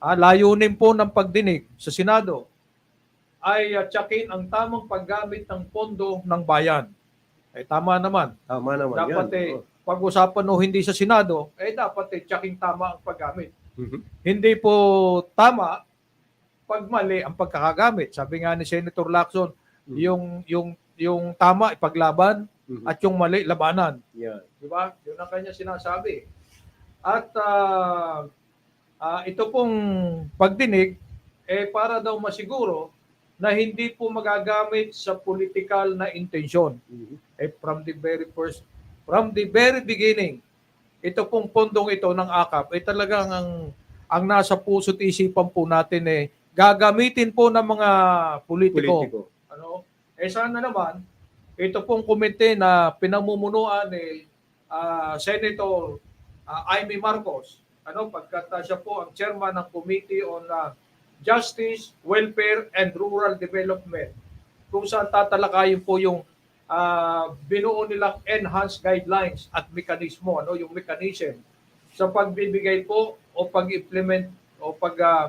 ah, layunin po ng pagdinig sa Senado ay uh, tsakin ang tamang paggamit ng pondo ng bayan. Eh tama naman. Tama naman dapat yan. eh, pag-usapan o hindi sa Senado, eh dapat eh tsaking tama ang paggamit. Mhm. Hindi po tama pag mali ang pagkakagamit. Sabi nga ni Senator Lacson, Mhm. yung yung yung tama ipaglaban Mhm. at yung mali labanan. Yan. Di ba? Yun ang kanya sinasabi. At ah, ah, ito pong pagdinig, eh para daw masiguro na hindi po magagamit sa political na intensyon. Mhm. Eh from the very first, from the very beginning, ito pong pondong ito ng AKAP, eh talagang ang, ang nasa puso't isipan po natin eh, gagamitin po ng mga politiko. Politiko. Ano? Eh sana naman, ito pong komite na pinamumunuan ni ah, Senator ah, Amy Marcos, ano, pagkat ah, siya po ang chairman ng Committee on ah, Justice, Welfare, and Rural Development, kung saan tatalakayin po yung ah, binuo nilang enhanced guidelines at mekanismo, ano, yung mechanism sa pagbibigay po o pag-implement o pag ah,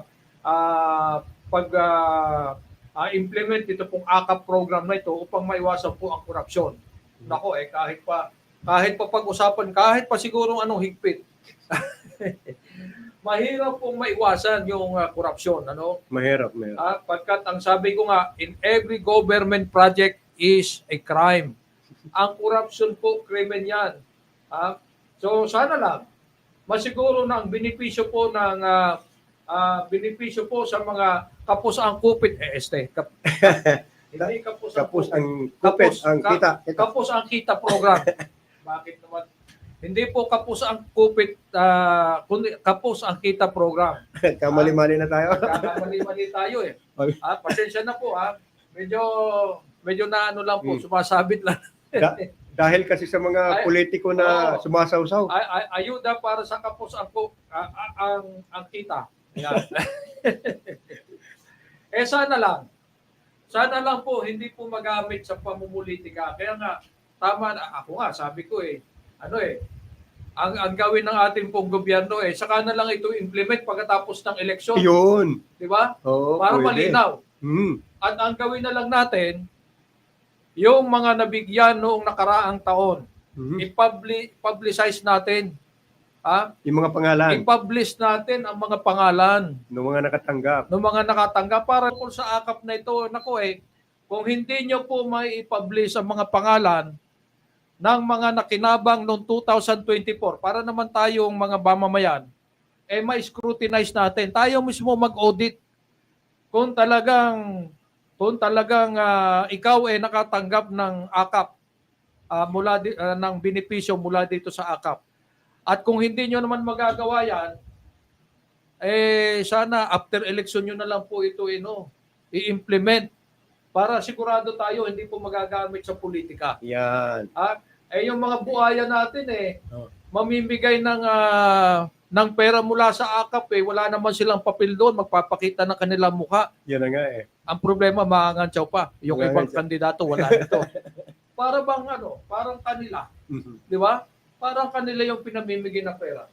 ah, pag ah, ah, implement ito pong AKAP program na ito upang maiwasan po ang korupsyon. Nako eh kahit pa kahit pa pag-usapan kahit pa siguro anong higpit. Mahirap pong maiwasan yung ah, korupsyon, ano? Mahirap, mahirap. Ah, pagkat ang sabi ko nga, in every government project is a crime. Ang corruption po, krimen yan. Ah, so sana lang, masiguro na ang benepisyo po ng ah, ah, benepisyo po sa mga kapos ang kupit, eh este, kap, hindi kapos ang Kapos ang kupit, Kapos- ang kita. Kapos ang kita program. Bakit naman? Hindi po kapos ang kupit, ah, kundi kapos ang kita program. Kamali-mali na tayo. Nagkakamali-mali tayo eh. Ah, pasensya na po ha. Medyo medyo na ano lang po, Hmm. sumasabit lang. Da- dahil kasi sa mga Ay, politiko na oo. sumasawsaw. Ay, ay, ayuda para sa kapos ang ah, ah, ang ang kita. Yan. eh sana lang. Sana lang po hindi po magamit sa pamumulitika. Kaya nga tama na ako nga sabi ko eh ano eh ang ang gawin ng ating pong gobyerno eh saka na lang ito implement pagkatapos ng eleksyon, Yun. di ba? Oo, Para pwede. malinaw. Hmm. At ang gawin na lang natin, yung mga nabigyan noong nakaraang taon, Mhm. i-publi- publicize natin. Ha? Yung mga pangalan I-publish natin ang mga pangalan ng mga nakatanggap. ng mga nakatanggap para kung sa akap na ito, nako eh, kung hindi nyo po may i-publish ang mga pangalan ng mga nakinabang noong 2024, para naman tayong mga mamamayan, eh ma-scrutinize natin. Tayo mismo mag-audit kung talagang kung talagang ah, ikaw ay nakatanggap ng akap ah, mula di- ah, ng benepisyo mula dito sa akap. At kung hindi nyo naman magagawa yan, eh sana after election nyo na lang po ito ino i-implement para sigurado tayo hindi po magagamit sa politika. Yan. Eh yung mga buhaya natin eh Oh. mamimigay ng ah, ng pera mula sa AKAP eh wala naman silang papel doon magpapakita ng kanilang mukha. Yan na nga eh. Ang problema maangantsaw pa. Yung ibang Maangantsaw. kandidato wala nito. para bang ano, parang kanila, Mhm. di ba? Parang kanila yung pinamimigay na pera.